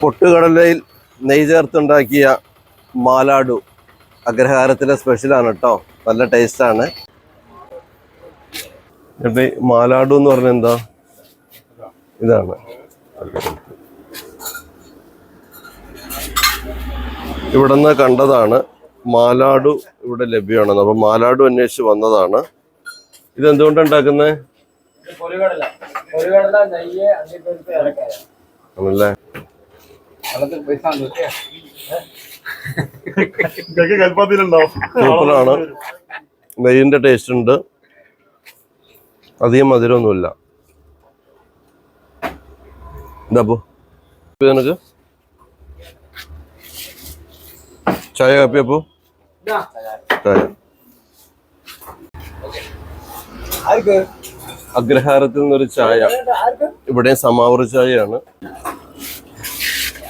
പൊട്ടുകടലയിൽ നെയ് ചേർത്തുണ്ടാക്കിയ മാലാഡു അഗ്രഹാരത്തിലെ സ്പെഷ്യലാണ് കേട്ടോ നല്ല ടേസ്റ്റാണ് ആണ്. ഈ മാലാഡു എന്ന് പറഞ്ഞാൽ എന്താ? ഇതാണ്. ഇവിടുന്ന് കണ്ടതാണ് മാലാഡു ഇവിടെ ലഭ്യമാണെന്ന്. അപ്പൊ മാലാഡു അന്വേഷിച്ച് വന്നതാണ്. ഇത് എന്തുകൊണ്ടാണ് ഉണ്ടാക്കുന്നത് ആണല്ലേ? വെള്ളത്തിൽ പൈസ സൂപ്പറാണ്. നെയ്യിന്റെ ടേസ്റ്റ് ഉണ്ട്. അധികം മധുരമൊന്നുമില്ല. എന്താ അപ്പോ ഇത് നിനക്ക്? ചായ കാപ്പി അപ്പോ ചായ. ആർക്ക്? അഗ്രഹാരത്തിൽ നിന്നൊരു ചായ. ഇവിടെ സമാവർ ചായയാണ്.